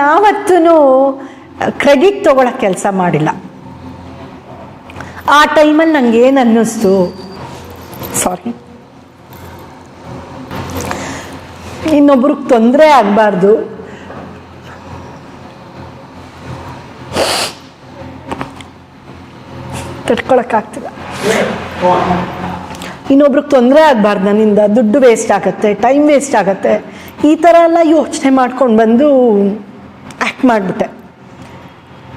ಯಾವತ್ತೂ ಕ್ರೆಡಿಟ್ ತೊಗೊಳಕ್ಕೆ ಕೆಲಸ ಮಾಡಿಲ್ಲ. ಆ ಟೈಮಲ್ಲಿ ನನಗೆ ಏನು ಅನ್ನಿಸ್ತು? ಸಾರಿ ಇನ್ನೊಬ್ರಿಗೆ ತೊಂದರೆ ಆಗಬಾರ್ದು. ತಡ್ಕೊಳಕ್ಕಾಗ್ತಿಲ್ಲ ಇನ್ನೊಬ್ರಿಗೆ ತೊಂದರೆ ಆಗಬಾರ್ದು, ನನ್ನಿಂದ ದುಡ್ಡು ವೇಸ್ಟ್ ಆಗುತ್ತೆ ಟೈಮ್ ವೇಸ್ಟ್ ಆಗುತ್ತೆ. ಈ ಥರ ಎಲ್ಲ ಯೋಚನೆ ಮಾಡ್ಕೊಂಡು ಬಂದು ಆ್ಯಕ್ಟ್ ಮಾಡಿಬಿಟ್ಟೆ.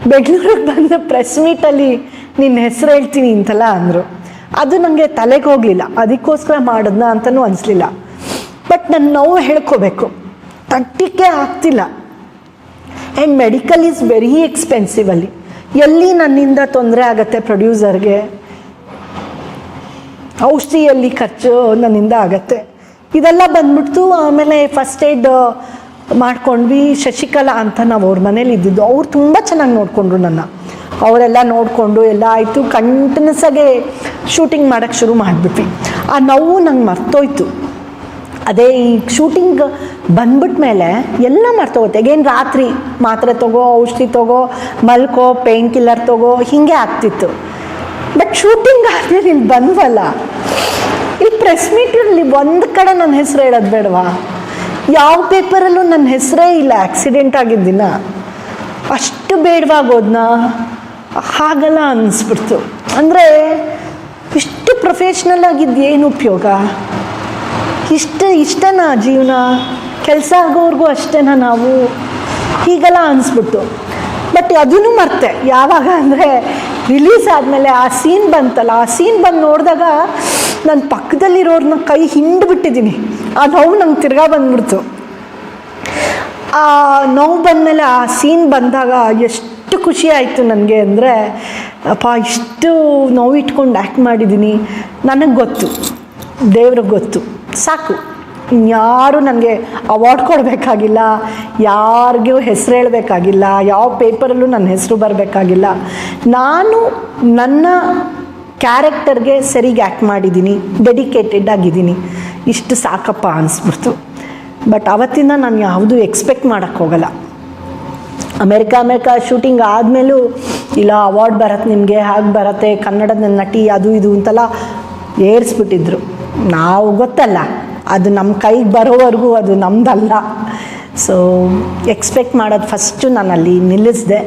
ಬೆಂಗಳೂರಿಗೆ ಬಂದ ಪ್ರೆಸ್ ಮೀಟಲ್ಲಿ ನಿನ್ನ ಹೆಸರು ಹೇಳ್ತೀನಿ ಅಂತೆಲ್ಲ ಅಂದರು. ಅದು ನನಗೆ ತಲೆಗೆ ಹೋಗಲಿಲ್ಲ. ಅದಕ್ಕೋಸ್ಕರ ಮಾಡೋದನ್ನ ಅಂತಲೂ ಅನಿಸ್ಲಿಲ್ಲ. ಬಟ್ ನನ್ನ ನೋವು ಹೇಳ್ಕೋಬೇಕು. ತಟ್ಟಿಕೆ ಆಗ್ತಿಲ್ಲ. And medical is very expensive ಅಲ್ಲಿ. ಎಲ್ಲಿ ನನ್ನಿಂದ ತೊಂದರೆ ಆಗುತ್ತೆ ಪ್ರೊಡ್ಯೂಸರ್ಗೆ ಔಷಧಿಯಲ್ಲಿ ಖರ್ಚು ನನ್ನಿಂದ ಆಗತ್ತೆ. ಇದೆಲ್ಲ ಬಂದ್ಬಿಡ್ತು. ಆಮೇಲೆ ಫಸ್ಟ್ ಏಡ್ ಮಾಡ್ಕೊಂಡ್ವಿ, ಶಶಿಕಲಾ ಅಂತ ನಾವು ಅವ್ರ ಮನೇಲಿ ಇದ್ದಿದ್ದು. ಅವ್ರು ತುಂಬ ಚೆನ್ನಾಗಿ ನೋಡಿಕೊಂಡ್ರು ನನ್ನ. ಅವರೆಲ್ಲ ನೋಡಿಕೊಂಡು ಎಲ್ಲ ಆಯಿತು ಕಂಟಿನ್ಯೂಸ್ ಆಗಿ ಶೂಟಿಂಗ್ ಮಾಡೋಕ್ಕೆ ಶುರು ಮಾಡಿಬಿಟ್ವಿ. ಆ ನೋವು ನಂಗೆ ಮರ್ತೋಯ್ತು. ಅದೇ ಈ ಶೂಟಿಂಗ್ ಬಂದ್ಬಿಟ್ಟ ಮೇಲೆ ಎಲ್ಲ ಮರ್ತೋಗುತ್ತೆ. ಅಗೇನ್ ರಾತ್ರಿ ಮಾತ್ರೆ ತಗೋ, ಔಷಧಿ ತಗೋ, ಮಲ್ಕೋ ಪೇನ್ ಕಿಲ್ಲರ್ ತಗೋ, ಹೀಗೆ ಆಗ್ತಿತ್ತು. ಬಟ್ ಶೂಟಿಂಗ್ ಆದ್ಮೇಲೆ ಇಲ್ಲಿ ಬಂದ್ವಲ್ಲ. ಇಲ್ಲಿ ಪ್ರೆಸ್ ಮೀಟಲ್ಲಿ ಒಂದು ಕಡೆ ನನ್ನ ಹೆಸರು ಹೇಳೋದು ಬೇಡವಾ? ಯಾವ ಪೇಪರಲ್ಲೂ ನನ್ನ ಹೆಸರೇ ಇಲ್ಲ. ಆಕ್ಸಿಡೆಂಟ್ ಆಗಿದ್ದಿನ ಅಷ್ಟು ಬೇಡವಾಗೋದ್ನ ಹಾಗಲ್ಲ ಅನ್ನಿಸ್ಬಿಡ್ತು ಅಂದರೆ ಇಷ್ಟು ಪ್ರೊಫೆಷ್ನಲ್ ಆಗಿದ್ದು ಏನು ಉಪಯೋಗ? ಇಷ್ಟ ಇಷ್ಟನಾ ಜೀವನ, ಕೆಲಸ ಆಗೋವ್ರಿಗೂ ಅಷ್ಟೇನಾ ನಾವು? ಹೀಗೆಲ್ಲ ಅನಿಸ್ಬಿಟ್ಟು ಬಟ್ ಅದನ್ನು ಮರ್ತೆ. ಯಾವಾಗ ಅಂದರೆ ರಿಲೀಸ್ ಆದಮೇಲೆ ಆ ಸೀನ್ ಬಂತಲ್ಲ, ಆ ಸೀನ್ ಬಂದು ನೋಡಿದಾಗ ನನ್ನ ಪಕ್ಕದಲ್ಲಿರೋರ್ನ ಕೈ ಹಿಂಡು ಬಿಟ್ಟಿದ್ದೀನಿ. ಆ ನೋವು ನಂಗೆ ತಿರ್ಗಾ ಬಂದ್ಬಿಡ್ತು. ಆ ನೋವು ಬಂದಮೇಲೆ ಆ ಸೀನ್ ಬಂದಾಗ ಎಷ್ಟು ಖುಷಿ ಆಯಿತು ನನಗೆ ಅಂದರೆ, ಅಪ್ಪ ಇಷ್ಟು ನೋವು ಇಟ್ಕೊಂಡು ಆ್ಯಕ್ಟ್ ಮಾಡಿದ್ದೀನಿ ನನಗೆ ಗೊತ್ತು. ದೇವ್ರಿಗೆ ಗೊತ್ತು. ಸಾಕು. ಇನ್ಯಾರು ನನಗೆ ಅವಾರ್ಡ್ ಕೊಡಬೇಕಾಗಿಲ್ಲ, ಯಾರಿಗೂ ಹೆಸರು ಹೇಳಬೇಕಾಗಿಲ್ಲ, ಯಾವ ಪೇಪರಲ್ಲೂ ನನ್ನ ಹೆಸರು ಬರಬೇಕಾಗಿಲ್ಲ. ನಾನು ನನ್ನ ಕ್ಯಾರೆಕ್ಟರ್ಗೆ ಸರಿಗೆ ಆ್ಯಕ್ಟ್ ಮಾಡಿದ್ದೀನಿ ಡೆಡಿಕೇಟೆಡ್ ಆಗಿದ್ದೀನಿ ಇಷ್ಟು ಸಾಕಪ್ಪ ಅನಿಸ್ಬಿಡ್ತು. ಬಟ್ ಅವತ್ತಿಂದ ನಾನು ಯಾವುದೂ ಎಕ್ಸ್ಪೆಕ್ಟ್ ಮಾಡೋಕ್ಕೆ ಹೋಗಲ್ಲ. ಅಮೇರಿಕಾ ಅಮೇರಿಕ ಶೂಟಿಂಗ್ ಆದಮೇಲೂ ಇಲ್ಲ ಅವಾರ್ಡ್ ಬರತ್ತೆ ನಿಮಗೆ, ಹಾಗೆ ಬರತ್ತೆ, ಕನ್ನಡದ ನಟಿ ಅದು ಇದು ಅಂತೆಲ್ಲ ಏರಿಸ್ಬಿಟ್ಟಿದ್ರು. ನಾವು ಗೊತ್ತಲ್ಲ. ಅದು ನಮ್ಮ ಕೈಗೆ ಬರೋವರೆಗೂ ಅದು ನಮ್ಮದಲ್ಲ ಸೊ ಎಕ್ಸ್ಪೆಕ್ಟ್ ಮಾಡೋದು ಫಸ್ಟು ನಾನು ಅಲ್ಲಿ ನಿಲ್ಲಿಸಿದೆ.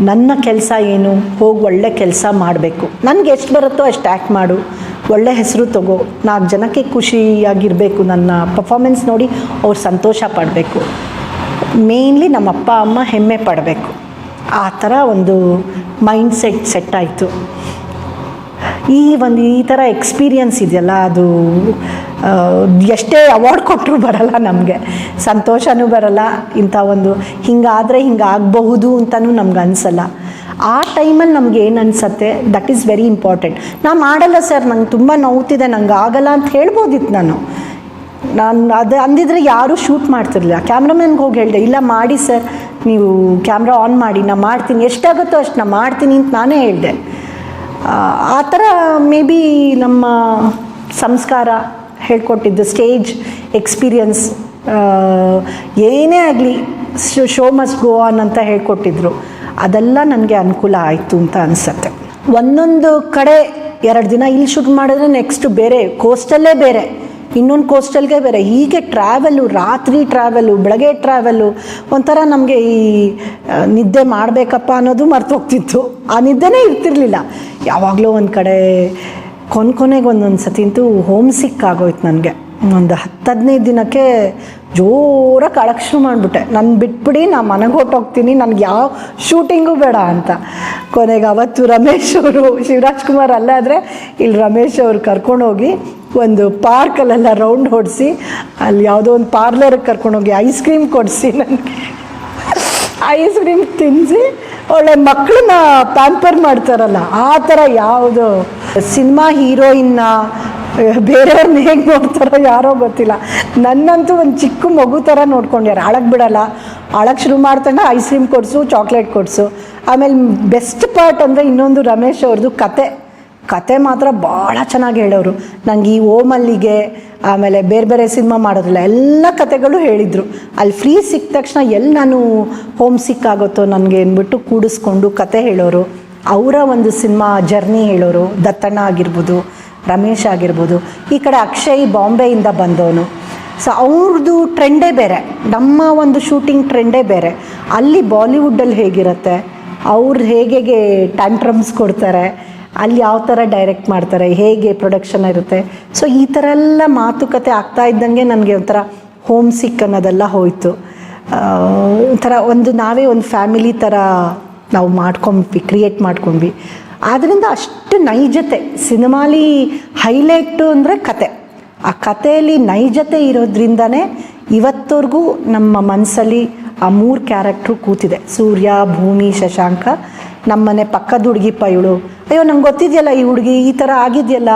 ನನ್ನ ಕೆಲಸ ಏನು? ಹೋಗಿ ಒಳ್ಳೆ ಕೆಲಸ ಮಾಡಬೇಕು. ನನಗೆ ಎಷ್ಟು ಬರುತ್ತೋ ಅಷ್ಟು ಆ್ಯಕ್ಟ್ ಮಾಡು. ಒಳ್ಳೆ ಹೆಸರು ತಗೋ. ನಾಲ್ಕು ಜನಕ್ಕೆ ಖುಷಿಯಾಗಿರಬೇಕು ನನ್ನ ಪರ್ಫಾಮೆನ್ಸ್ ನೋಡಿ. ಅವ್ರು ಸಂತೋಷ ಪಡಬೇಕು. ಮೇಯ್ನ್ಲಿ ನಮ್ಮ ಅಪ್ಪ, ಅಮ್ಮ ಹೆಮ್ಮೆ ಪಡಬೇಕು. ಆ ಥರ ಒಂದು ಮೈಂಡ್ ಸೆಟ್ ಸೆಟ್ ಆಯಿತು. ಈ ಒಂದು ಈ ಥರ ಎಕ್ಸ್ಪೀರಿಯನ್ಸ್ ಇದೆಯಲ್ಲ, ಅದು ಎಷ್ಟೇ ಅವಾರ್ಡ್ ಕೊಟ್ಟರು ಬರಲ್ಲ ನಮಗೆ. ಸಂತೋಷನೂ ಬರಲ್ಲ. ಇಂಥ ಒಂದು ಹಿಂಗಾದರೆ ಹಿಂಗಾಗಬಹುದು ಅಂತಲೂ ನಮ್ಗೆ ಅನಿಸಲ್ಲ. ಆ ಟೈಮಲ್ಲಿ ನಮ್ಗೆ ಏನು ಅನಿಸತ್ತೆ? ದಟ್ ಈಸ್ ವೆರಿ ಇಂಪಾರ್ಟೆಂಟ್ ನಾ ಮಾಡಲ್ಲ ಸರ್ ನಂಗೆ ತುಂಬ ನೋವುತ್ತಿದೆ ನಂಗೆ ಆಗಲ್ಲ ಅಂತ ಹೇಳ್ಬೋದಿತ್ತು ನಾನು. ನಾನು ಅದು ಅಂದಿದ್ರೆ ಯಾರೂ ಶೂಟ್ ಮಾಡ್ತಿರ್ಲಿಲ್ಲ. ಕ್ಯಾಮ್ರಾಮನ್ಗೆ ಹೋಗಿ ಹೇಳಿದೆ, ಇಲ್ಲ ಮಾಡಿ ಸರ್ ನೀವು ಕ್ಯಾಮ್ರಾ ಆನ್ ಮಾಡಿ, ನಾ ಮಾಡ್ತೀನಿ. ಎಷ್ಟಾಗುತ್ತೋ ಅಷ್ಟು ನಾ ಮಾಡ್ತೀನಿ ಅಂತ ನಾನೇ ಹೇಳಿದೆ. ಆ ಥರ ಮೇ ಬಿ ನಮ್ಮ ಸಂಸ್ಕಾರ ಹೇಳ್ಕೊಟ್ಟಿದ್ದು ಸ್ಟೇಜ್ ಎಕ್ಸ್ಪೀರಿಯನ್ಸ್ ಏನೇ ಆಗಲಿ ಶೋ ಮಸ್ಟ್ ಗೋ ಆನ್ ಅಂತ ಹೇಳ್ಕೊಟ್ಟಿದ್ರು. ಅದೆಲ್ಲ ನನಗೆ ಅನುಕೂಲ ಆಯಿತು ಅಂತ ಅನಿಸುತ್ತೆ. ಒಂದೊಂದು ಕಡೆ ಎರಡು ದಿನ ಇಲ್ಲಿ ಶೂಟ್ ಮಾಡಿದ್ರೆ ನೆಕ್ಸ್ಟ್ ಬೇರೆ ಕೋಸ್ಟಲ್ಲೇ ಬೇರೆ, ಇನ್ನೊಂದು ಕೋಸ್ಟಲ್ಗೆ ಬೇರೆ. ಹೀಗೆ ಟ್ರಾವೆಲು ರಾತ್ರಿ ಟ್ರಾವೆಲು ಬೆಳಗ್ಗೆ ಟ್ರಾವೆಲು ಒಂಥರ ನಮಗೆ ಈ ನಿದ್ದೆ ಮಾಡಬೇಕಪ್ಪ ಅನ್ನೋದು ಮರ್ತೋಗ್ತಿತ್ತು ಆ ನಿದ್ದೆನೇ ಇರ್ತಿರ್ಲಿಲ್ಲ. ಯಾವಾಗಲೂ ಒಂದು ಕಡೆ ಕೊನೆ ಕೊನೆಗೆ ಒಂದೊಂದು ಸತಿ ಅಂತೂ ಹೋಮ್ ಸಿಕ್ ಆಗೋಯ್ತು ನನಗೆ. ಒಂದು ಹತ್ತು ಹದಿನೈದು ದಿನಕ್ಕೆ ಜೋರಾಗಿ ಅಳಕ್ಕೆ ಶುರು ಮಾಡಿಬಿಟ್ಟೆ. ನಾನು ಬಿಟ್ಬಿಡಿ, ನಾ ಮನೆಗೆ ಹೊಟ್ಟೋಗ್ತೀನಿ ನನಗೆ ಯಾವ ಶೂಟಿಂಗು ಬೇಡ ಅಂತ. ಕೊನೆಗೆ ಅವತ್ತು ರಮೇಶ್ ಅವರು, ಶಿವರಾಜ್ ಕುಮಾರ್ ಅಲ್ಲ ಆದರೆ ಇಲ್ಲಿ ರಮೇಶ್ ಅವ್ರು ಕರ್ಕೊಂಡೋಗಿ ಒಂದು ಪಾರ್ಕಲ್ಲೆಲ್ಲ ರೌಂಡ್ ಹೊಡಿಸಿ, ಅಲ್ಲಿ ಯಾವುದೋ ಒಂದು ಪಾರ್ಲರ್ಗೆ ಕರ್ಕೊಂಡೋಗಿ ಐಸ್ ಕ್ರೀಮ್ ಕೊಡಿಸಿ ನನಗೆ. ಐಸ್ ಕ್ರೀಮ್ ತಿನ್ನಿಸಿ ಒಳ್ಳೆ ಮಕ್ಕಳನ್ನ ಪ್ಯಾಂಪರ್ ಮಾಡ್ತಾರಲ್ಲ, ಆ ಥರ ಯಾವುದು ಸಿನಿಮಾ ಹೀರೋಯಿನ್ನ, ಬೇರೆಯವ್ರನ್ನ ಹೇಗೆ ನೋಡ್ತಾರೋ ಯಾರೋ ಗೊತ್ತಿಲ್ಲ. ನನ್ನಂತೂ ಒಂದು ಚಿಕ್ಕ ಮಗು ಥರ ನೋಡ್ಕೊಂಡ್ಯಾರ. ಅಳಕ್ಕೆ ಬಿಡಲ್ಲ. ಅಳಕ್ಕೆ ಶುರು ಮಾಡ್ತಾನೆ ಐಸ್ ಕ್ರೀಮ್ ಕೊಡಿಸು ಚಾಕ್ಲೇಟ್ ಕೊಡಿಸು. ಆಮೇಲೆ ಬೆಸ್ಟ್ ಪಾರ್ಟ್ ಅಂದರೆ ಇನ್ನೊಂದು ರಮೇಶ್ ಅವ್ರದ್ದು ಕತೆ. ಕತೆ ಮಾತ್ರ ಭಾಳ ಚೆನ್ನಾಗಿ ಹೇಳೋರು. ನಂಗೆ ಈ ಓಮಲ್ಲಿಗೆ, ಆಮೇಲೆ ಬೇರೆ ಬೇರೆ ಸಿನಿಮಾ ಮಾಡೋದಿಲ್ಲ ಎಲ್ಲ ಕತೆಗಳು ಹೇಳಿದರು. ಅಲ್ಲಿ ಫ್ರೀ ಸಿಕ್ಕ ತಕ್ಷಣ ಎಲ್ಲಿ ನಾನು ಹೋಮ್ ಸಿಕ್ ಆಗುತ್ತೋ ನನಗೆ ಅಂದ್ಬಿಟ್ಟು ಕೂಡಿಸ್ಕೊಂಡು ಕತೆ ಹೇಳೋರು. ಅವರ ಒಂದು ಸಿನಿಮಾ ಜರ್ನಿ ಹೇಳೋರು, ದತ್ತಣ್ಣ ಆಗಿರ್ಬೋದು, ರಮೇಶ್ ಆಗಿರ್ಬೋದು, ಈ ಕಡೆ ಅಕ್ಷಯ್ ಬಾಂಬೆಯಿಂದ ಬಂದವನು. ಸೊ ಅವ್ರದ್ದು ಟ್ರೆಂಡೇ ಬೇರೆ. ನಮ್ಮ ಒಂದು ಶೂಟಿಂಗ್ ಟ್ರೆಂಡೇ ಬೇರೆ. ಅಲ್ಲಿ ಬಾಲಿವುಡ್ಡಲ್ಲಿ ಹೇಗಿರುತ್ತೆ? ಅವ್ರು ಹೇಗೆ ಟ್ಯಾಂಟ್ರಮ್ಸ್ ಕೊಡ್ತಾರೆ? ಅಲ್ಲಿ ಯಾವ ಥರ ಡೈರೆಕ್ಟ್ ಮಾಡ್ತಾರೆ? ಹೇಗೆ ಪ್ರೊಡಕ್ಷನ್ ಇರುತ್ತೆ? ಸೊ ಈ ಥರ ಎಲ್ಲ ಮಾತುಕತೆ ಆಗ್ತಾ ಇದ್ದಂಗೆ ನನಗೆ ಒಂಥರ ಹೋಮ್ ಸಿಕ್ ಅನ್ನೋದೆಲ್ಲ ಹೋಯಿತು. ಒಂಥರ ಒಂದು ನಾವೇ ಒಂದು ಫ್ಯಾಮಿಲಿ ಥರ ನಾವು ಮಾಡ್ಕೊಂಡ್ವಿ ಕ್ರಿಯೇಟ್ ಮಾಡ್ಕೊಂಡ್ವಿ. ಆದ್ದರಿಂದ ಅಷ್ಟು ನೈಜತೆ, ಸಿನಿಮಾಲಿ ಹೈಲೈಟು ಅಂದರೆ ಕತೆ. ಆ ಕಥೆಯಲ್ಲಿ ನೈಜತೆ ಇರೋದ್ರಿಂದನೇ ಇವತ್ತವರೆಗೂ ನಮ್ಮ ಮನಸ್ಸಲ್ಲಿ ಆ ಮೂರು ಕ್ಯಾರೆಕ್ಟ್ರು ಕೂತಿದೆ. ಸೂರ್ಯ, ಭೂಮಿ, ಶಶಾಂಕ. ನಮ್ಮನೆ ಪಕ್ಕದ ಹುಡುಗಿ ಇವಳು. ಅಯ್ಯೋ, ನಂಗೆ ಗೊತ್ತಿದೆಯಲ್ಲ ಈ ಹುಡುಗಿ ಈ ಥರ ಆಗಿದೆಯಲ್ಲ?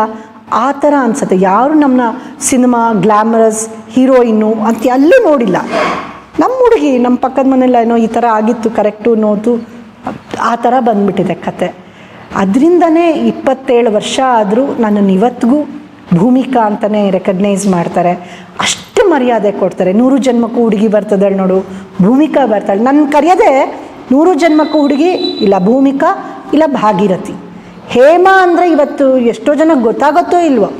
ಆ ಥರ ಅನ್ಸುತ್ತೆ. ಯಾರು ನಮ್ಮನ್ನ ಸಿನಿಮಾ ಗ್ಲಾಮರಸ್, ಹೀರೋಯಿನ್ನು ಅಂತ ಎಲ್ಲೂ ನೋಡಿಲ್ಲ. ನಮ್ಮ ಹುಡುಗಿ, ನಮ್ಮ ಪಕ್ಕದ ಮನೆಯಲ್ಲ ಏನೋ ಈ ಥರ ಆಗಿತ್ತು ಕರೆಕ್ಟು ನೋತು ಆ ಥರ ಬಂದ್ಬಿಟ್ಟಿದೆ ಕತೆ. ಅದರಿಂದನೇ ಇಪ್ಪತ್ತೇಳು ವರ್ಷ ಆದರೂ ನನ್ನನ್ನು ಇವತ್ತಿಗೂ ಭೂಮಿಕಾ ಅಂತಲೇ ರೆಕಗ್ನೈಸ್ ಮಾಡ್ತಾರೆ. ಅಷ್ಟು ಮರ್ಯಾದೆ ಕೊಡ್ತಾರೆ. ನೂರು ಜನ್ಮಕ್ಕೂ ಹುಡುಗಿ ಬರ್ತದಳು ನೋಡು, ಭೂಮಿಕಾ ಬರ್ತಾಳೆ ನನ್ನ ಕರೆಯದೆ ನೂರು ಜನ್ಮಕ್ಕೂ ಹುಡುಗಿ, ಇಲ್ಲ ಭೂಮಿಕಾ, ಇಲ್ಲ ಭಾಗೀರಥಿ. ಹೇಮಾ ಅಂದರೆ ಇವತ್ತು ಎಷ್ಟೋ ಜನಕ್ಕೆ ಗೊತ್ತಾಗುತ್ತೋ ಇಲ್ವೋ?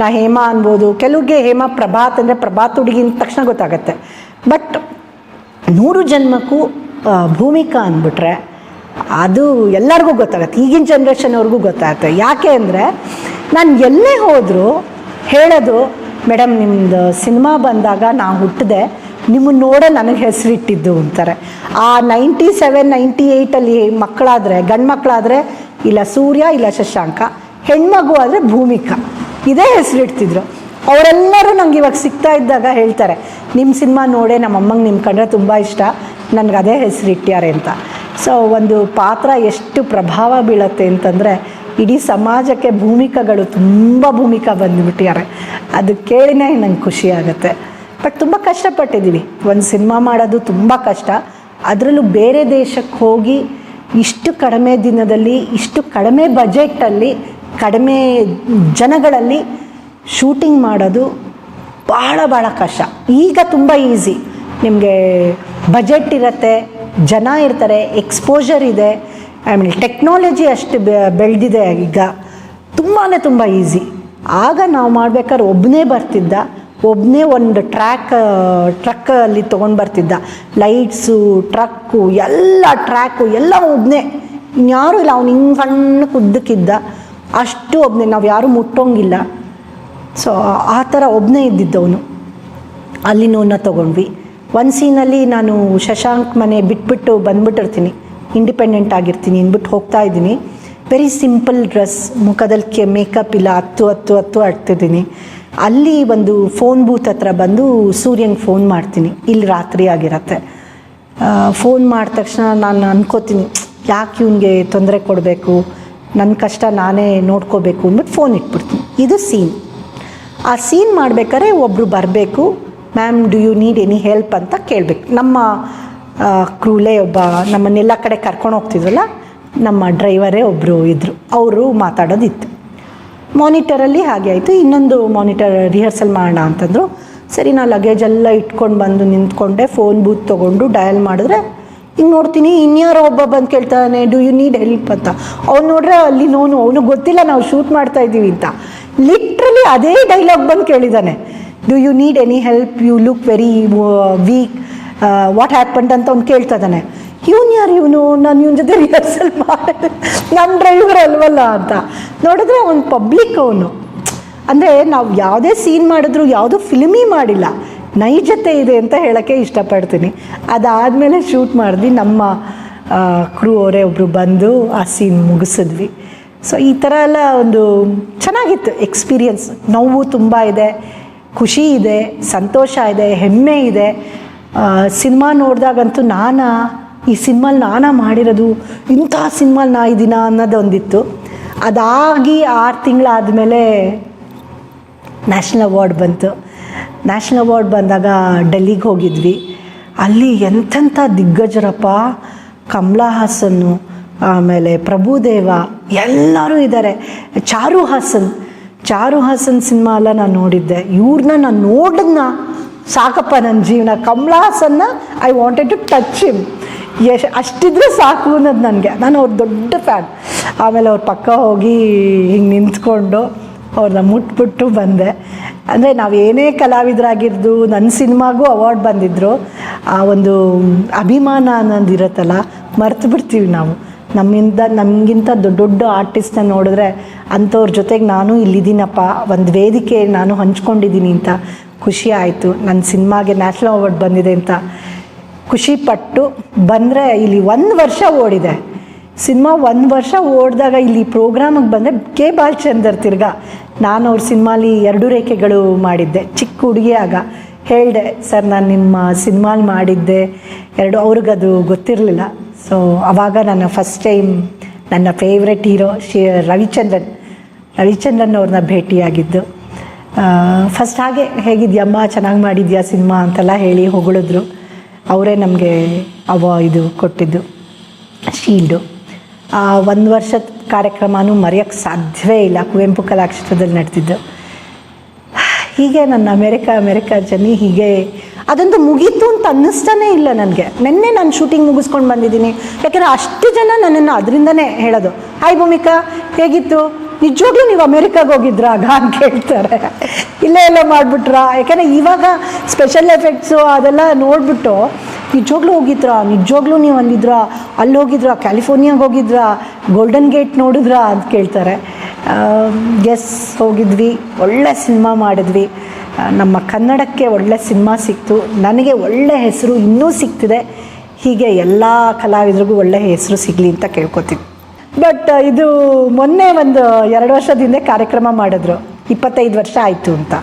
ನಾ ಹೇಮಾ ಅನ್ಬೋದು, ಕೆಲವ್ರಿಗೆ ಹೇಮಾ ಪ್ರಭಾತ್ ಅಂದರೆ ಪ್ರಭಾತ್ ಹುಡುಗಿ ಅಂದ ತಕ್ಷಣ ಗೊತ್ತಾಗತ್ತೆ. ಬಟ್ ನೂರು ಜನ್ಮಕ್ಕೂ ಭೂಮಿಕಾ ಅಂದ್ಬಿಟ್ರೆ ಅದು ಎಲ್ಲರಿಗೂ ಗೊತ್ತಾಗತ್ತೆ. ಈಗಿನ ಜನ್ರೇಷನ್ನವ್ರಿಗೂ ಗೊತ್ತಾಗುತ್ತೆ. ಯಾಕೆ ಅಂದರೆ ನಾನು ಎಲ್ಲೇ ಹೋದರೂ ಹೇಳೋದು ಮೇಡಮ್ ನಿಮ್ಮದು ಸಿನಿಮಾ ಬಂದಾಗ ನಾ ಹುಟ್ಟಿದೆ ನಿಮ್ಮನ್ನ ನೋಡೋ ನನಗೆ ಹೆಸರಿಟ್ಟಿದ್ದು ಅಂತಾರೆ. ಆ ನೈಂಟಿ ಸೆವೆನ್ ನೈಂಟಿ ಏಯ್ಟಲ್ಲಿ ಮಕ್ಕಳಾದರೆ ಗಂಡು ಮಕ್ಕಳಾದರೆ ಇಲ್ಲ ಸೂರ್ಯ, ಇಲ್ಲ ಶಶಾಂಕ, ಹೆಣ್ಮಗು ಆದರೆ ಭೂಮಿಕಾ. ಇದೇ ಹೆಸರಿಡ್ತಿದ್ರು. ಅವರೆಲ್ಲರೂ ನಂಗೆ ಇವಾಗ ಸಿಗ್ತಾ ಇದ್ದಾಗ ಹೇಳ್ತಾರೆ ನಿಮ್ಮ ಸಿನಿಮಾ ನೋಡೇ ನಮ್ಮ ಅಮ್ಮಂಗೆ ನಿಮ್ಮ ಕಂಡ್ರೆ ತುಂಬ ಇಷ್ಟ, ನನಗೆ ಅದೇ ಹೆಸರಿಟ್ಟ್ಯಾರೆ ಅಂತ. ಸೊ ಒಂದು ಪಾತ್ರ ಎಷ್ಟು ಪ್ರಭಾವ ಬೀಳತ್ತೆ ಅಂತಂದರೆ ಇಡೀ ಸಮಾಜಕ್ಕೆ ಭೂಮಿಕಗಳು ತುಂಬ ಭೂಮಿಕಾ ಬಂದುಬಿಟ್ಟಿದ್ದಾರೆ. ಅದು ಕೇಳಿನೇ ನಂಗೆ ಖುಷಿ ಆಗುತ್ತೆ. ಬಟ್ ತುಂಬ ಕಷ್ಟಪಟ್ಟಿದ್ದೀವಿ ಒಂದು ಸಿನಿಮಾ ಮಾಡೋದು ತುಂಬ ಕಷ್ಟ. ಅದರಲ್ಲೂ ಬೇರೆ ದೇಶಕ್ಕೆ ಹೋಗಿ ಇಷ್ಟು ಕಡಿಮೆ ದಿನದಲ್ಲಿ, ಇಷ್ಟು ಕಡಿಮೆ ಬಜೆಟಲ್ಲಿ, ಕಡಿಮೆ ಜನಗಳಲ್ಲಿ ಶೂಟಿಂಗ್ ಮಾಡೋದು ಭಾಳ ಭಾಳ ಕಷ್ಟ. ಈಗ ತುಂಬ ಈಸಿ. ನಿಮಗೆ ಬಜೆಟ್ ಇರುತ್ತೆ ಜನ ಇರ್ತಾರೆ ಎಕ್ಸ್ಪೋಜರ್ ಇದೆ. ಐ ಮೀನ್ ಟೆಕ್ನಾಲಜಿ ಅಷ್ಟು ಬೆಳೆದಿದೆ ಈಗ. ತುಂಬಾ ತುಂಬ ಈಸಿ ಆಗ ನಾವು ಮಾಡ್ಬೇಕಾದ್ರೆ ಒಬ್ಬನೇ ಬರ್ತಿದ್ದ ಒಬ್ಬನೇ ಒಂದು ಟ್ರ್ಯಾಕ್ ಟ್ರಕ್ಕಲ್ಲಿ ತೊಗೊಂಡು ಬರ್ತಿದ್ದ. ಲೈಟ್ಸು ಟ್ರಕ್ಕು ಎಲ್ಲ ಟ್ರ್ಯಾಕು ಎಲ್ಲ ಒಬ್ಬನೇ ಇನ್ಯಾರೂ ಇಲ್ಲ, ಅವ್ನು ಹಿಂಗೆ ಸಣ್ಣ ಕುದ್ದಕ್ಕಿದ್ದ. ಅಷ್ಟು ಒಬ್ಬನೇ ನಾವು ಯಾರೂ ಮುಟ್ಟೋಂಗಿಲ್ಲ. ಸೊ ಆ ಥರ ಒಬ್ಬನೇ ಇದ್ದಿದ್ದವನು. ಅಲ್ಲಿ ನೋನ ತೊಗೊಂಡ್ವಿ. ಒಂದು ಸೀನಲ್ಲಿ ನಾನು ಶಶಾಂಕ್ ಮನೆ ಬಿಟ್ಬಿಟ್ಟು ಬಂದ್ಬಿಟ್ಟಿರ್ತೀನಿ. ಇಂಡಿಪೆಂಡೆಂಟ್ ಆಗಿರ್ತೀನಿ, ಅಂದ್ಬಿಟ್ಟು ಹೋಗ್ತಾ ಇದ್ದೀನಿ. ವೆರಿ ಸಿಂಪಲ್ ಡ್ರೆಸ್ ಮುಖದಲ್ಲಿ ಕೆ ಮೇಕಪ್ ಇಲ್ಲ, ಹತ್ತು ಹತ್ತು ಹತ್ತು ಆಡ್ತಿದ್ದೀನಿ ಅಲ್ಲಿ ಒಂದು ಫೋನ್ ಬೂತ್ ಹತ್ರ ಬಂದು ಸೂರ್ಯಂಗೆ ಫೋನ್ ಮಾಡ್ತೀನಿ. ಇಲ್ಲಿ ರಾತ್ರಿ ಆಗಿರತ್ತೆ. ಫೋನ್ ಮಾಡಿದ ತಕ್ಷಣ ನಾನು ಅನ್ಕೋತೀನಿ, ಯಾಕೆ ಇವನಿಗೆ ತೊಂದರೆ ಕೊಡಬೇಕು? ನನ್ನ ಕಷ್ಟ ನಾನೇ ನೋಡ್ಕೋಬೇಕು ಅಂದ್ಬಿಟ್ಟು ಫೋನ್ ಇಟ್ಬಿಡ್ತೀನಿ. ಇದು ಸೀನ್ ಆ ಸೀನ್ ಮಾಡ್ಬೇಕಾದ್ರೆ ಒಬ್ಬರು ಬರಬೇಕು ma'am do you need any help ಅಂತ ಕೇಳಬೇಕು. ನಮ್ಮ ಕ್ರೂಲೇ ಒಬ್ಬ ನಮ್ಮನ್ನೆಲ್ಲ ಕಡೆ ಕರ್ಕೊಂಡು ಹೋಗ್ತಿದ್ರಲ್ಲ ನಮ್ಮ ಡ್ರೈವರೇ ಒಬ್ಬರು ಇದ್ದರು ಅವರು ಮಾತಾಡೋದಿತ್ತು. ಮಾನಿಟರಲ್ಲಿ ಹಾಗೆ ಆಯಿತು. ಇನ್ನೊಂದು ಮಾನಿಟರ್ ರಿಹರ್ಸಲ್ ಮಾಡೋಣ ಅಂತಂದರು. ಸರಿ, ನಾ ಲಗೇಜ್ ಎಲ್ಲ ಇಟ್ಕೊಂಡು ಬಂದು ನಿಂತ್ಕೊಂಡೆ ಫೋನ್ ಬೂತ್ ತೊಗೊಂಡು ಡಯಲ್ ಮಾಡಿದ್ರೆ, ಹಿಂಗೆ ನೋಡ್ತೀನಿ, ಇನ್ಯಾರೋ ಒಬ್ಬ ಬಂದು ಕೇಳ್ತಾನೆ ಡು ಯು ನೀಡ್ ಹೆಲ್ಪ್ ಅಂತ. ಅವ್ನು ನೋಡ್ರೆ ಅಲ್ಲಿ ನೋನು ಅವನು ಗೊತ್ತಿಲ್ಲ, ನಾವು ಶೂಟ್ ಮಾಡ್ತಾ ಇದ್ದೀವಿ ಅಂತ. ಲಿಟ್ರಲಿ ಅದೇ ಡೈಲಾಗ್ ಬಂದು ಕೇಳಿದ್ದಾನೆ do you need any help you look very weak what happened ಅಂತ ಅವ್ನು ಕೇಳ್ತಾ ಇದ್ದಾನೆ. ಇವನು ಯಾರು ಇವನು? ನಾನು ಇವನ ಜೊತೆ ರಿಹರ್ಸಲ್ ಮಾಡಿದೆ. ನಮ್ಮ ಡ್ರೈವರ್ ಅಲ್ವಲ್ಲ ಅಂತ. ನೋಡಿದ್ರೆ ಒಂದು ಪಬ್ಲಿಕ್ ಅವನು. ಅಂದರೆ ನಾವು ಯಾವುದೇ ಸೀನ್ ಮಾಡಿದ್ರು ಯಾವುದೂ ಫಿಲ್ಮಿ ಮಾಡಿಲ್ಲ. ನೈಜತೆ ಇದೆ ಅಂತ ಹೇಳೋಕ್ಕೆ ಇಷ್ಟಪಡ್ತೀನಿ. ಅದಾದಮೇಲೆ ಶೂಟ್ ಮಾಡಿದ್ವಿ ನಮ್ಮ ಕ್ರೂ ಅವರೇ ಒಬ್ಬರು ಬಂದು ಆ ಸೀನ್ ಮುಗಿಸಿದ್ವಿ. ಸೊ ಈ ಥರ ಎಲ್ಲ ಒಂದು ಚೆನ್ನಾಗಿತ್ತು ಎಕ್ಸ್ಪೀರಿಯನ್ಸ್ ನೋವು ತುಂಬ ಇದೆ. ಖುಷಿ ಇದೆ, ಸಂತೋಷ ಇದೆ, ಹೆಮ್ಮೆ ಇದೆ. ಸಿನಿಮಾ ನೋಡಿದಾಗಂತೂ ನಾನಾ ಈ ಸಿನಿಮಾಲ್ ನಾನಾ ಮಾಡಿರೋದು, ಇಂಥ ಸಿನಿಮಾಲ್ ನಾ ಇದ್ದೀನ ಅನ್ನೋದೊಂದಿತ್ತು. ಅದಾಗಿ ಆರು ತಿಂಗಳಾದಮೇಲೆ ನ್ಯಾಷನಲ್ ಅವಾರ್ಡ್ ಬಂತು. ನ್ಯಾಷನಲ್ ಅವಾರ್ಡ್ ಬಂದಾಗ ಡೆಲ್ಲಿಗೆ ಹೋಗಿದ್ವಿ. ಅಲ್ಲಿ ಎಂಥೆಂಥ ದಿಗ್ಗಜರಪ್ಪ, ಕಮಲಾ ಹಾಸನ್ನು, ಆಮೇಲೆ ಪ್ರಭುದೇವ ಎಲ್ಲರೂ ಇದ್ದಾರೆ ಚಾರು ಹಾಸನ್ ಚಾರು ಹಾಸನ್ ಸಿನಿಮಾ ಎಲ್ಲ ನಾನು ನೋಡಿದ್ದೆ. ಇವ್ರನ್ನ ನಾನು ನೋಡಿದ್ನ ಸಾಕಪ್ಪ ನನ್ನ ಜೀವನ. ಕಮಲಾಸನ್ನ I wanted to touch him ಎಶ್ ಅಷ್ಟಿದ್ರೆ ಸಾಕು ಅನ್ನೋದು ನನಗೆ. ನಾನು ಅವ್ರ ದೊಡ್ಡ ಫ್ಯಾನ್. ಆಮೇಲೆ ಅವ್ರ ಪಕ್ಕ ಹೋಗಿ ಹಿಂಗೆ ನಿಂತ್ಕೊಂಡು ಅವ್ರನ್ನ ಮುಟ್ಬಿಟ್ಟು ಬಂದೆ. ಅಂದರೆ ನಾವು ಏನೇ ಕಲಾವಿದರಾಗಿದ್ದು ನನ್ನ ಸಿನಿಮಾಗೂ ಅವಾರ್ಡ್ ಬಂದಿದ್ದರು ಆ ಒಂದು ಅಭಿಮಾನ ಅನ್ನೋದು ಇರುತ್ತಲ್ಲ ಮರ್ತು ಬಿಡ್ತೀವಿ ನಾವು. ನಮ್ಮಿಂದ, ನಮಗಿಂತ ದೊಡ್ಡ ದೊಡ್ಡ ಆರ್ಟಿಸ್ಟ್ನ ನೋಡಿದ್ರೆ ಅಂಥವ್ರ ಜೊತೆಗೆ ನಾನು ಇಲ್ಲಿದ್ದೀನಪ್ಪ. ಒಂದು ವೇದಿಕೆ ನಾನು ಹಂಚ್ಕೊಂಡಿದ್ದೀನಿ ಅಂತ ಖುಷಿ ಆಯಿತು. ನನ್ನ ಸಿನಿಮಾಗೆ ನ್ಯಾಷನಲ್ ಅವಾರ್ಡ್ ಬಂದಿದೆ ಅಂತ ಖುಷಿ ಪಟ್ಟು ಬಂದರೆ ಇಲ್ಲಿ ಒಂದು ವರ್ಷ ಓಡಿದೆ. ಸಿನಿಮಾ ಒಂದು ವರ್ಷ ಓಡಿದಾಗ ಇಲ್ಲಿ ಪ್ರೋಗ್ರಾಮಿಗೆ ಬಂದರೆ ಕೆ ಬಾಲಚಂದರ್ ತಿರ್ಗ ನಾನು ಅವ್ರ ಸಿನಿಮಾಲಿ ಎರಡು ರೇಖೆಗಳು ಮಾಡಿದ್ದೆ. ಚಿಕ್ಕ ಹುಡುಗಿಯಾಗ ಹೇಳಿದೆ, ಸರ್, ನಾನು ನಿಮ್ಮ ಸಿನಿಮಾಲಿ ಮಾಡಿದ್ದೆ. ಎರಡು, ಅವ್ರಿಗದು ಗೊತ್ತಿರಲಿಲ್ಲ. ಸೊ ಆವಾಗ ನನ್ನ ಫಸ್ಟ್ ಟೈಮ್ ನನ್ನ ಫೇವ್ರೆಟ್ ಹೀರೋ ಶಿ, ರವಿಚಂದ್ರನ್. ರವಿಚಂದ್ರನ್ ಅವ್ರನ್ನ ಭೇಟಿಯಾಗಿದ್ದು. ಫಸ್ಟ್ ಹಾಗೆ ಹೇಗಿದ್ಯಮ್ಮ ಚೆನ್ನಾಗಿ ಮಾಡಿದ್ಯಾ ಸಿನಿಮಾ? ಅಂತೆಲ್ಲ ಹೇಳಿ ಹೊಗಳಿದ್ರು. ಅವರೇ ನಮಗೆ ಅವ ಇದು ಕೊಟ್ಟಿದ್ದು, ಶೀಲ್ಡು. ಆ, ಒಂದು ವರ್ಷದ ಕಾರ್ಯಕ್ರಮನೂ ಮರೆಯೋಕ್ಕೆ ಸಾಧ್ಯವೇ ಇಲ್ಲ. ಕುವೆಂಪು ಕಲಾಕ್ಷೇತ್ರದಲ್ಲಿ ನಡೆದಿದ್ದು. ಹೀಗೆ ನನ್ನ ಅಮೆರಿಕ ಅಮೆರಿಕ ಜರ್ನಿ ಹೀಗೆ. ಅದಂತೂ ಮುಗೀತು ಅಂತ ಅನ್ನಿಸ್ತಾನೇ ಇಲ್ಲ ನನಗೆ. ನಿನ್ನೆ ನಾನು ಶೂಟಿಂಗ್ ಮುಗಿಸ್ಕೊಂಡು ಬಂದಿದ್ದೀನಿ. ಯಾಕೆಂದರೆ ಅಷ್ಟು ಜನ ನನ್ನನ್ನು ಅದರಿಂದನೇ ಹೇಳೋದು. ಹಾಯ್ ಭೂಮಿಕಾ. ಹೇಗಿತ್ತು? ನಿಜವಾಗ್ಲೂ ನೀವು ಅಮೆರಿಕಾಗೆ ಹೋಗಿದ್ರಾ? ಆಗ ಅಂತ ಕೇಳ್ತಾರೆ. ಇಲ್ಲೇ ಎಲ್ಲ ಮಾಡಿಬಿಟ್ರಾ? ಯಾಕೆಂದರೆ ಇವಾಗ ಸ್ಪೆಷಲ್ ಎಫೆಕ್ಟ್ಸು ಅದೆಲ್ಲ ನೋಡಿಬಿಟ್ಟು, ನಿಜವಾಗ್ಲೂ ಹೋಗಿದ್ರಾ? ನಿಜವಾಗ್ಲೂ ನೀವು ಅಲ್ಲಿದ್ರ ಅಲ್ಲಿ ಹೋಗಿದ್ರಾ ಕ್ಯಾಲಿಫೋರ್ನಿಯಾಗೆ ಹೋಗಿದ್ರಾ? ಗೋಲ್ಡನ್ ಗೇಟ್ ನೋಡಿದ್ರಾ? ಅಂತ ಕೇಳ್ತಾರೆ. ಎಸ್ ಹೋಗಿದ್ವಿ. ಒಳ್ಳೆ ಸಿನಿಮಾ ಮಾಡಿದ್ವಿ. ನಮ್ಮ ಕನ್ನಡಕ್ಕೆ ಒಳ್ಳೆ ಸಿನಿಮಾ ಸಿಕ್ತು. ನನಗೆ ಒಳ್ಳೆ ಹೆಸರು ಇನ್ನೂ ಸಿಗ್ತಿದೆ. ಹೀಗೆ ಎಲ್ಲ ಕಲಾವಿದರಿಗೂ ಒಳ್ಳೆ ಹೆಸರು ಸಿಗಲಿ ಅಂತ ಕೇಳ್ಕೊತೀನಿ ಬಟ್ ಇದು ಮೊನ್ನೆ ಒಂದು ಎರಡು ವರ್ಷದಿಂದ ಕಾರ್ಯಕ್ರಮ ಮಾಡಿದ್ರು. ಇಪ್ಪತ್ತೈದು ವರ್ಷ ಆಯಿತು ಅಂತ.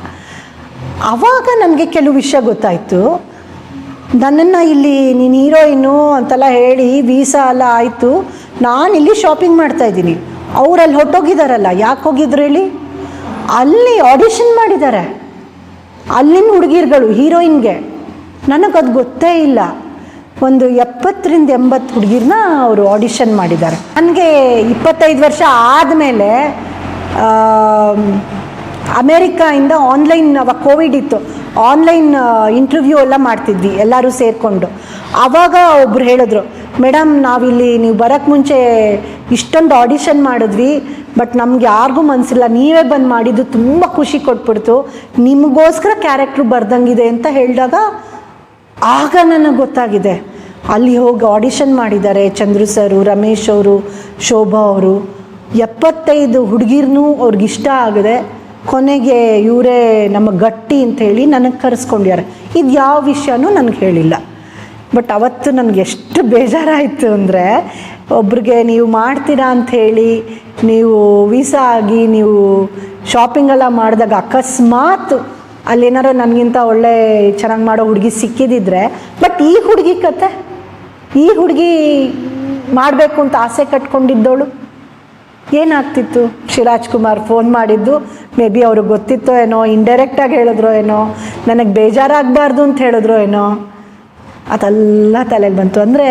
ಆವಾಗ ನನಗೆ ಕೆಲವು ವಿಷಯ ಗೊತ್ತಾಯಿತು. ನನ್ನನ್ನು ಇಲ್ಲಿ ನೀನು ಹೀರೋಯಿನು ಅಂತೆಲ್ಲ ಹೇಳಿ ವೀಸಾ ಎಲ್ಲ ಆಯಿತು. ನಾನು ಇಲ್ಲಿ ಶಾಪಿಂಗ್ ಮಾಡ್ತಾ ಇದ್ದೀನಿ. ಅವರಲ್ಲಿ ಹೊಟ್ಟೋಗಿದ್ದಾರಲ್ಲ ಯಾಕೆ ಹೋಗಿದ್ರು ಹೇಳಿ? ಅಲ್ಲಿ ಆಡಿಷನ್ ಮಾಡಿದ್ದಾರೆ ಅಲ್ಲಿನ ಹುಡುಗಿರ್ಗಳು, ಹೀರೋಯಿನ್ಗೆ. ನನಗದು ಗೊತ್ತೇ ಇಲ್ಲ. ಒಂದು ಎಪ್ಪತ್ತರಿಂದ ಎಂಬತ್ತು ಹುಡುಗಿರ್ನ ಅವರು ಆಡಿಷನ್ ಮಾಡಿದ್ದಾರೆ ನನಗೆ ಇಪ್ಪತ್ತೈದು ವರ್ಷ ಆದಮೇಲೆ ಅಮೇರಿಕಾಯಿಂದ ಆನ್ಲೈನ್ ಅವಾಗ ಕೋವಿಡ್ ಇತ್ತು. ಆನ್ಲೈನ್ ಇಂಟರ್ವ್ಯೂ ಎಲ್ಲ ಮಾಡ್ತಿದ್ವಿ, ಎಲ್ಲರೂ ಸೇರಿಕೊಂಡು. ಆವಾಗ ಒಬ್ರು ಹೇಳಿದ್ರು ಮೇಡಮ್ ನಾವಿಲ್ಲಿ ನೀವು ಬರೋಕ್ಕೆ ಮುಂಚೆ ಇಷ್ಟೊಂದು ಆಡಿಷನ್ ಮಾಡಿದ್ವಿ ಬಟ್ ನಮ್ಗೆ ಯಾರಿಗೂ ಮನಸ್ಸಿಲ್ಲ ನೀವೇ ಬಂದು ಮಾಡಿದ್ದು ತುಂಬ ಖುಷಿ ಕೊಟ್ಬಿಡ್ತು. ನಿಮಗೋಸ್ಕರ ಕ್ಯಾರೆಕ್ಟ್ರು ಬರ್ದಂಗಿದೆ ಅಂತ ಹೇಳಿದಾಗ ಆಗ ನನಗೆ ಗೊತ್ತಾಗಿದೆ. ಅಲ್ಲಿ ಹೋಗಿ ಆಡಿಷನ್ ಮಾಡಿದ್ದಾರೆ ಚಂದ್ರು ಸರು, ರಮೇಶ್ ಅವರು, ಶೋಭಾ ಅವರು. ಎಪ್ಪತ್ತೈದು ಹುಡುಗಿರ್ನೂ ಅವ್ರಿಗೆ ಇಷ್ಟ ಆಗದೆ. ಕೊನೆಗೆ ಇವರೇ ನಮ್ಮ ಗಟ್ಟಿ ಅಂತ ಹೇಳಿ ನನಗೆ ಕರೆಸ್ಕೊಂಡಿದ್ದಾರೆ. ಇದು ಯಾವ ವಿಷಯನೂ ನನಗೆ ಹೇಳಿಲ್ಲ. ಬಟ್ ಅವತ್ತು ನನಗೆ ಎಷ್ಟು ಬೇಜಾರಾಯಿತು ಅಂದರೆ ಒಬ್ರಿಗೆ ನೀವು ಮಾಡ್ತೀರಾ ಅಂತ ಹೇಳಿ ನೀವು ವೀಸಾ ಆಗಿ ನೀವು ಶಾಪಿಂಗೆಲ್ಲ ಮಾಡಿದಾಗ ಅಕಸ್ಮಾತ್ ಅಲ್ಲೇನಾರು ನನಗಿಂತ ಒಳ್ಳೆ ಚೆನ್ನಾಗಿ ಮಾಡೋ ಹುಡುಗಿ ಸಿಕ್ಕಿದಿದ್ರೆ ಬಟ್ ಈ ಹುಡುಗಿ ಕತೆ, ಈ ಹುಡುಗಿ ಮಾಡಬೇಕು ಅಂತ ಆಸೆ ಕಟ್ಕೊಂಡಿದ್ದವಳು ಏನಾಗ್ತಿತ್ತು? ಶಿರಾಜ್ ಕುಮಾರ್ ಫೋನ್ ಮಾಡಿದ್ದು, ಮೇ ಬಿ ಅವ್ರಿಗೆ ಗೊತ್ತಿತ್ತೋ ಏನೋ ಇಂಡೈರೆಕ್ಟಾಗಿ ಹೇಳಿದ್ರೋ ಏನೋ, ನನಗೆ ಬೇಜಾರಾಗಬಾರ್ದು ಅಂತ ಹೇಳಿದ್ರೋ ಏನೋ. ಅದೆಲ್ಲ ತಲೆಗೆ ಬಂತು. ಅಂದರೆ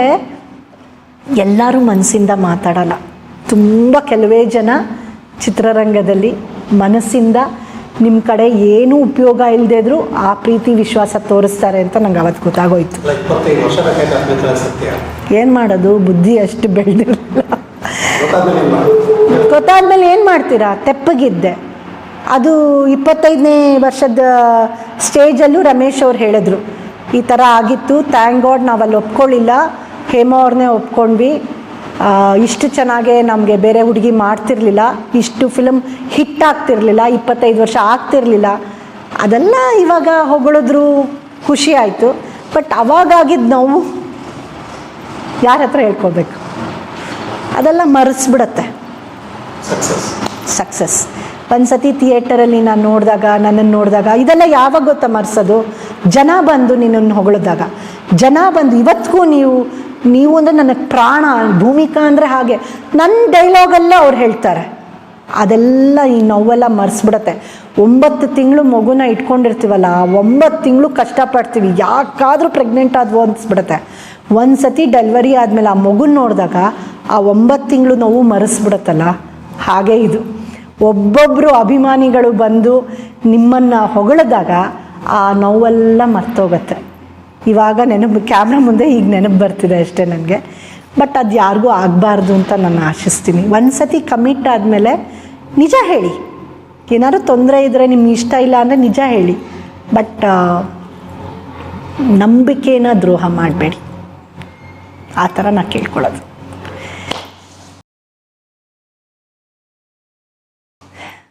ಎಲ್ಲರೂ ಮನಸ್ಸಿಂದ ಮಾತಾಡಲ್ಲ. ತುಂಬ ಕೆಲವೇ ಜನ ಚಿತ್ರರಂಗದಲ್ಲಿ ಮನಸ್ಸಿಂದ ನಿಮ್ಮ ಕಡೆ ಏನೂ ಉಪಯೋಗ ಇಲ್ಲದೆ ಇದ್ರೂ ಆ ಪ್ರೀತಿ ವಿಶ್ವಾಸ ತೋರಿಸ್ತಾರೆ ಅಂತ ನಂಗೆ ಅವತ್ತು ಗೊತ್ತಾಗೋಯ್ತು. ಏನು ಮಾಡೋದು? ಬುದ್ಧಿ ಅಷ್ಟು ಬೆಳೆದಿರಲಿಲ್ಲ ಗೊತ್ತಾದ್ಮೇಲೆ ಏನು ಮಾಡ್ತೀರಾ? ತೆಪ್ಪಗಿದ್ದೆ. ಅದು ಇಪ್ಪತ್ತೈದನೇ ವರ್ಷದ ಸ್ಟೇಜಲ್ಲೂ ರಮೇಶ್ ಅವ್ರು ಹೇಳಿದ್ರು ಈ ಥರ ಆಗಿತ್ತು ಥ್ಯಾಂಕ್ ಗಾಡ್ ನಾವಲ್ಲಿ ಅಲ್ಲಿ ಒಪ್ಕೊಳ್ಳಿಲ್ಲ. ಹೇಮ ಅವ್ರನ್ನೇ ಒಪ್ಕೊಂಡ್ವಿ. ಇಷ್ಟು ಚೆನ್ನಾಗೆ ನಮಗೆ ಬೇರೆ ಹುಡುಗಿ ಮಾಡ್ತಿರ್ಲಿಲ್ಲ ಇಷ್ಟು ಫಿಲಮ್ ಹಿಟ್ ಆಗ್ತಿರ್ಲಿಲ್ಲ ಇಪ್ಪತ್ತೈದು ವರ್ಷ ಆಗ್ತಿರ್ಲಿಲ್ಲ. ಅದೆಲ್ಲ ಇವಾಗ ಹೊಗಳಿದ್ರು ಖುಷಿ ಆಯಿತು. ಬಟ್ ಅವಾಗಾಗಿದ್ದು ನಾವು ಯಾರ ಹತ್ರ ಹೇಳ್ಕೋಬೇಕು ಅದೆಲ್ಲ ಮರೆಸ್ಬಿಡತ್ತೆ. ಸಕ್ಸಸ್ ಸಕ್ಸಸ್ ಒಂದು ಸತಿ ಥಿಯೇಟರಲ್ಲಿ ನಾನು ನೋಡಿದಾಗ ನನ್ನನ್ನು ನೋಡಿದಾಗ ಇದೆಲ್ಲ ಯಾವಾಗ ಗೊತ್ತಾ ಮರೆಸೋದು? ಜನ ಬಂದು ನಿನ್ನನ್ನು ಹೊಗಳಿದಾಗ. ಜನ ಬಂದು ಇವತ್ತಿಗೂ ನೀವು ನೀವು ಅಂದರೆ ನನಗೆ ಪ್ರಾಣ, ಭೂಮಿಕಾ ಅಂದರೆ ಹಾಗೆ. ನನ್ನ ಡೈಲಾಗೆಲ್ಲ ಅವ್ರು ಹೇಳ್ತಾರೆ. ಅದೆಲ್ಲ ಈ ನೋವೆಲ್ಲ ಮರೆಸ್ಬಿಡತ್ತೆ. ಒಂಬತ್ತು ತಿಂಗಳು ಮಗುನ ಇಟ್ಕೊಂಡಿರ್ತೀವಲ್ಲ ಆ ಒಂಬತ್ತು ತಿಂಗಳು ಕಷ್ಟಪಡ್ತೀವಿ. ಯಾಕಾದರೂ ಪ್ರೆಗ್ನೆಂಟ್ ಆದ್ವು ಅನಿಸ್ಬಿಡುತ್ತೆ. ಒಂದು ಸತಿ ಡೆಲಿವರಿ ಆದಮೇಲೆ ಆ ಮಗುನ ನೋಡಿದಾಗ ಆ ಒಂಬತ್ತು ತಿಂಗಳು ನೋವು ಮರೆಸ್ಬಿಡತ್ತಲ್ಲ. ಹಾಗೆ ಇದು. ಒಬ್ಬೊಬ್ಬರು ಅಭಿಮಾನಿಗಳು ಬಂದು ನಿಮ್ಮನ್ನು ಹೊಗಳಿದಾಗ ಆ ನೋವೆಲ್ಲ ಮರ್ತೋಗತ್ತೆ. ಇವಾಗ ನೆನಪು, ಕ್ಯಾಮ್ರಾ ಮುಂದೆ ಈಗ ನೆನಪು ಬರ್ತಿದೆ ಅಷ್ಟೇ ನನಗೆ. ಬಟ್ ಅದು ಯಾರಿಗೂ ಆಗಬಾರ್ದು ಅಂತ ನಾನು ಆಶಿಸ್ತೀನಿ. ಒಂದು ಸತಿ ಕಮಿಟ್ ಆದಮೇಲೆ ನಿಜ ಹೇಳಿ. ಏನಾದ್ರು ತೊಂದರೆ ಇದ್ದರೆ ನಿಮ್ಗೆ ಇಷ್ಟ ಇಲ್ಲ ಅಂದರೆ ನಿಜ ಹೇಳಿ. ಬಟ್ ನಂಬಿಕೆನ ದ್ರೋಹ ಮಾಡಬೇಡಿ. ಆ ಥರ ನಾನು ಕೇಳ್ಕೊಳ್ಳೋದು.